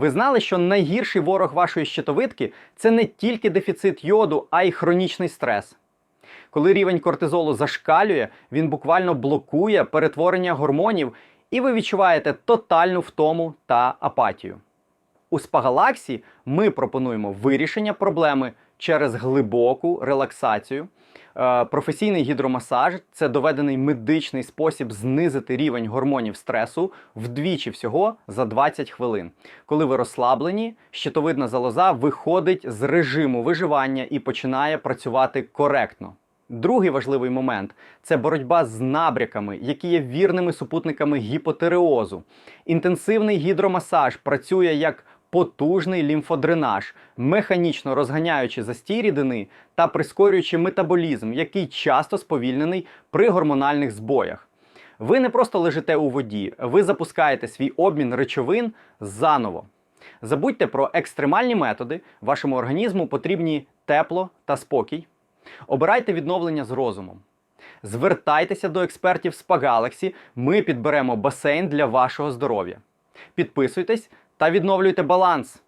Ви знали, що найгірший ворог вашої щитовидки це не тільки дефіцит йоду, а й хронічний стрес. Коли рівень кортизолу зашкалює, він буквально блокує перетворення гормонів, і ви відчуваєте тотальну втому та апатію. У Спагалаксі ми пропонуємо вирішення проблеми через глибоку релаксацію. Е, Професійний гідромасаж це доведений медичний спосіб знизити рівень гормонів стресу вдвічі всього за 20 хвилин. Коли ви розслаблені, щитовидна залоза виходить з режиму виживання і починає працювати коректно. Другий важливий момент це боротьба з набряками, які є вірними супутниками гіпотереозу. Інтенсивний гідромасаж працює як потужний лімфодренаж, механічно розганяючи застій рідини та прискорюючи метаболізм, який часто сповільнений при гормональних збоях. Ви не просто лежите у воді, ви запускаєте свій обмін речовин заново. Забудьте про екстремальні методи, вашому організму потрібні тепло та спокій. Обирайте відновлення з розумом. Звертайтеся до експертів з Galaxy, ми підберемо басейн для вашого здоров'я. Підписуйтесь та відновлюйте баланс.